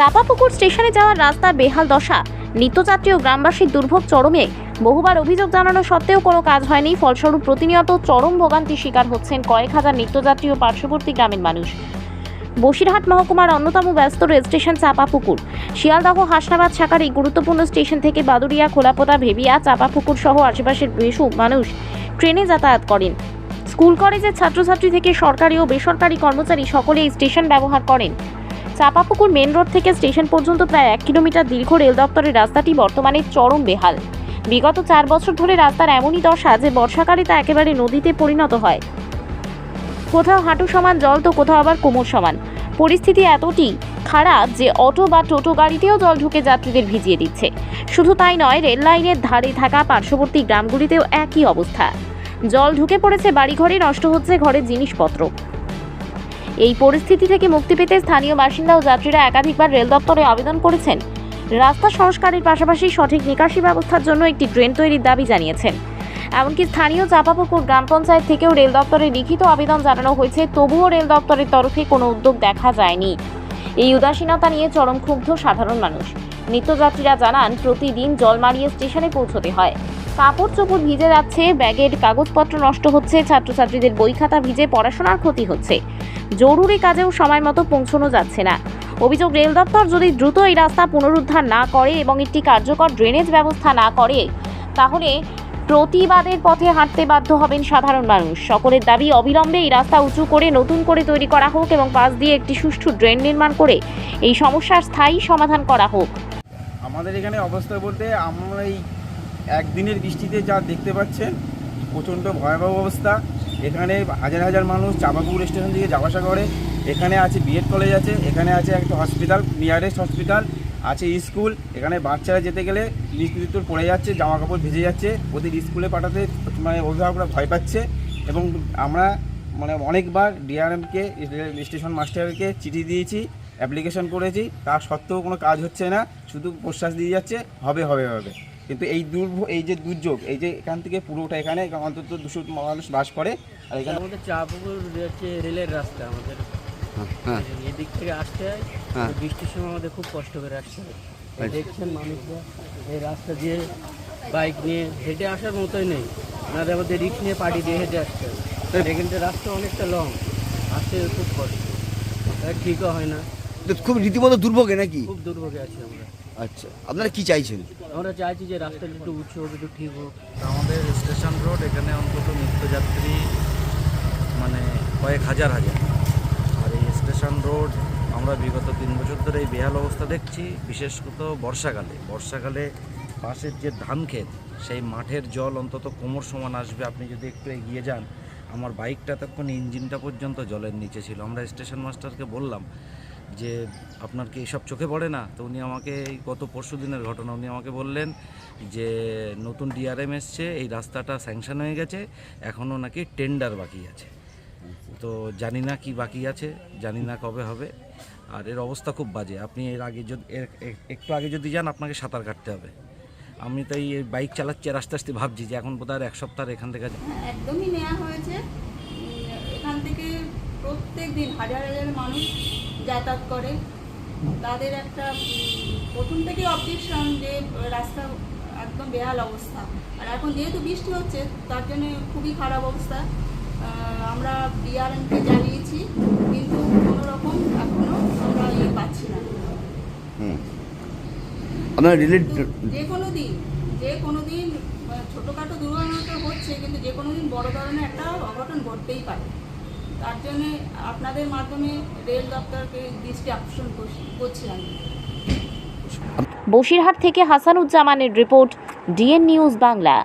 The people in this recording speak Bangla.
চাপাপুকুর স্টেশনে যাওয়ার রাস্তা বেহাল দশা। নিত্যযাত্রী ও গ্রামবাসীর দুর্ভোগ চরমে। বহুবার অভিযোগ জানানো সত্ত্বেও কোনো কাজ হয়নি, ফলস্বরূপ প্রতিনিয়ত চরম ভোগান্তির শিকার হচ্ছেন কয়েক হাজার নিত্যযাত্রী ও পার্শ্ববর্তী গ্রামের মানুষ। বসিরহাট মহকুমার অন্যতম ব্যস্ত রেল স্টেশন চাপাপুকুর। শিয়ালদহ হাসনাবাদ শাখার এই গুরুত্বপূর্ণ স্টেশন থেকে বাদুরিয়া খোলাপোতা, ভেবিয়া, চাপাপুকুর সহ আশেপাশের বেশু মানুষ ট্রেনে যাতায়াত করেন। স্কুল, কলেজের ছাত্রছাত্রী থেকে সরকারি ও বেসরকারি কর্মচারী সকলে এই স্টেশন ব্যবহার করেন। চাপাপুকুর মেন রোড থেকে স্টেশন পর্যন্ত প্রায় এক কিলোমিটার দীর্ঘ রেল দপ্তরের রাস্তাটি বর্তমানে চরম বেহাল। বিগত চার বছর ধরে রাস্তার এমনই দশা যে বর্ষাকালে তা একেবারে নদীতে পরিণত হয়। কোথাও হাঁটু সমান জল তো কোথাও আবার কোমর সমান। পরিস্থিতি এতটি খারাপ যে অটো বা টোটো গাড়িতেও জল ঢুকে যাত্রীদের ভিজিয়ে দিচ্ছে। শুধু তাই নয়, রেল লাইনের ধারে থাকা পার্শ্ববর্তী গ্রামগুলিতেও একই অবস্থা। জল ঢুকে পড়েছে বাড়িঘরে, নষ্ট হচ্ছে ঘরের জিনিসপত্র। এই পরিস্থিতি থেকে মুক্তি পেতে স্থানীয় বাসিন্দা ও যাত্রীরা একাধিকবার রেল দপ্তরে আবেদন করেছেন। রাস্তা সংস্কারের পাশাপাশি সঠিক নিকাশি ব্যবস্থার জন্য একটি ড্রেন তৈরির দাবি জানিয়েছেন। এমনকি স্থানীয় চাপাপুকুর গ্রাম পঞ্চায়েত থেকেও রেল দপ্তরে লিখিত আবেদন জানানো হয়েছে, তবুও রেল দপ্তরের তরফে কোনো উদ্যোগ দেখা যায়নি। এই উদাসীনতা নিয়ে চরম ক্ষুব্ধ সাধারণ মানুষ। নিত্যযাত্রীরা জানান, প্রতিদিন জল মারিয়ে স্টেশনে পৌঁছতে হয়। কাপড় চোপড় ভিজে যাচ্ছে, ব্যাগের কাগজপত্র নষ্ট হচ্ছে, ছাত্রছাত্রীদের বই খাতা ভিজে পড়াশোনার ক্ষতি হচ্ছে। জরুরি কাজেও সময় মতো পৌঁছানো যাচ্ছে না। অভিযোগ, রেল দপ্তর যদি দ্রুত এই রাস্তা পুনরুদ্ধার না করে এবং একটি কার্যকর ড্রেনেজ ব্যবস্থা না করে, তাহলে প্রতিবাদের পথে হাঁটতে বাধ্য হবেন সাধারণ মানুষ। সকলের দাবি অবিলম্বে এই রাস্তা উঁচু করে, নতুন করে তৈরি করা হোক এবং পাশ দিয়ে একটি সুষ্ঠু ড্রেন নির্মাণ করে এই সমস্যার স্থায়ী সমাধান করা হোক। আমাদের এখানে অবস্থা বলতে আমরা এই একদিনের বৃষ্টিতে যা দেখতে পাচ্ছেন, প্রচণ্ড ভয়াবহ অবস্থা। এখানে হাজার হাজার মানুষ চাপাপুকুর স্টেশন থেকে যাওয়া আসা করে এখানে আছে বিএড কলেজ আছে, এখানে আছে একটা হসপিটাল নিয়ারেস্ট হসপিটাল আছে স্কুল এখানে বাচ্চারা যেতে গেলে নিস্তর পড়ে যাচ্ছে জামা কাপড় ভিজে যাচ্ছে। ওদের স্কুলে পাঠাতে মানে অভিভাবকরা ভয় পাচ্ছে এবং আমরা মানে অনেকবার ডিআরএমকে স্টেশন মাস্টারকে চিঠি দিয়েছি অ্যাপ্লিকেশন করেছি। তা সত্ত্বেও কোনো কাজ হচ্ছে না, শুধু প্রশ্বাস দিয়ে যাচ্ছে, হবে হবে হবে। কিন্তু এই দুর্ভ এই যে দুর্যোগ এই যে এখান থেকে পুরোটা এখানে অন্তত দুশো মানুষ বাস করে আর এখানে আমাদের চাপুকুর হচ্ছে রেলের রাস্তা আমাদের হ্যাঁ। এদিক থেকে আসতে হয় হ্যাঁ। বৃষ্টির সময় আমাদের খুব কষ্ট করে আসতে হয়। দেখছেন মানুষরা এই রাস্তা দিয়ে বাইক নিয়ে হেঁটে আসার মতোই নেই। নাহলে আমাদের রিক্স নিয়ে পাড়ি দিয়ে হেঁটে আসতে হয়। আর এখানটা রাস্তা অনেকটা লং আসতে খুব কষ্ট। ঠিকও হয় না। তো খুব রীতিমতো দুর্ভোগে নাকি? খুব দুর্ভোগে আছি আমরা। আচ্ছা আপনারা কি চাইছেন? আমরা চাইছি যে রাস্তাটা একটু উঁচু হোক একটু ঠিক হোক। আমাদের স্টেশন রোড এখানে অন্তত নিত্যযাত্রী মানে কয়েক হাজার হাজার। আর এই স্টেশন রোড আমরা বিগত তিন বছর ধরে এই বেহাল অবস্থা দেখছি বিশেষত বর্ষাকালে। বর্ষাকালে পাশের যে ধান ক্ষেত সেই মাঠের জল অন্তত কোমর সমান আসবে আপনি যদি একটু এগিয়ে যান। আমার বাইকটা তখন ইঞ্জিনটা পর্যন্ত জলের নিচে ছিল। আমরা স্টেশন মাস্টারকে বললাম যে আপনার কি এইসব চোখে পড়ে না? তো উনি আমাকে গত পরশু দিনের ঘটনা উনি আমাকে বললেন যে, নতুন ডিআরএম এসছে, এই রাস্তাটা স্যাংশন হয়ে গেছে, এখনও নাকি টেন্ডার বাকি আছে। তো জানি না কি বাকি আছে, জানি না কবে হবে, আর এর অবস্থা খুব বাজে। আপনি এর আগে যদি একটু আগে যদি যান, আপনাকে সাঁতার কাটতে হবে। আমি তাই এই বাইক চালাচ্ছি আর আস্তে আস্তে ভাবছি যে, এখন বোধহয় এক সপ্তাহ এখান থেকে একদমই নেওয়া হয়েছে। এখান থেকে প্রত্যেক দিন হাজার হাজার মানুষ যাতায়াত করে তাদের একটা প্রথম থেকে অবজেকশন যে রাস্তা একদম বেহাল অবস্থা। আর এখন যেহেতু বৃষ্টি হচ্ছে তার জন্য খুবই খারাপ অবস্থা। আমরা ডিআরএমকে জানিয়েছি কিন্তু কোনো রকম এখনও আমরা ইয়ে পাচ্ছি না। যে কোনো দিন যে কোনো দিন ছোটোখাটো দুর্ঘটনা তো হচ্ছে কিন্তু যে কোনো দিন বড় ধরনের একটা অঘটন ঘটতেই পারে। তার জন্যে আপনাদের মাধ্যমে রেল দপ্তরকে দৃষ্টি আকর্ষণ করছি আমি। বসিরহাট থেকে হাসানুজ্জামানের রিপোর্ট ডিএন নিউজ বাংলা।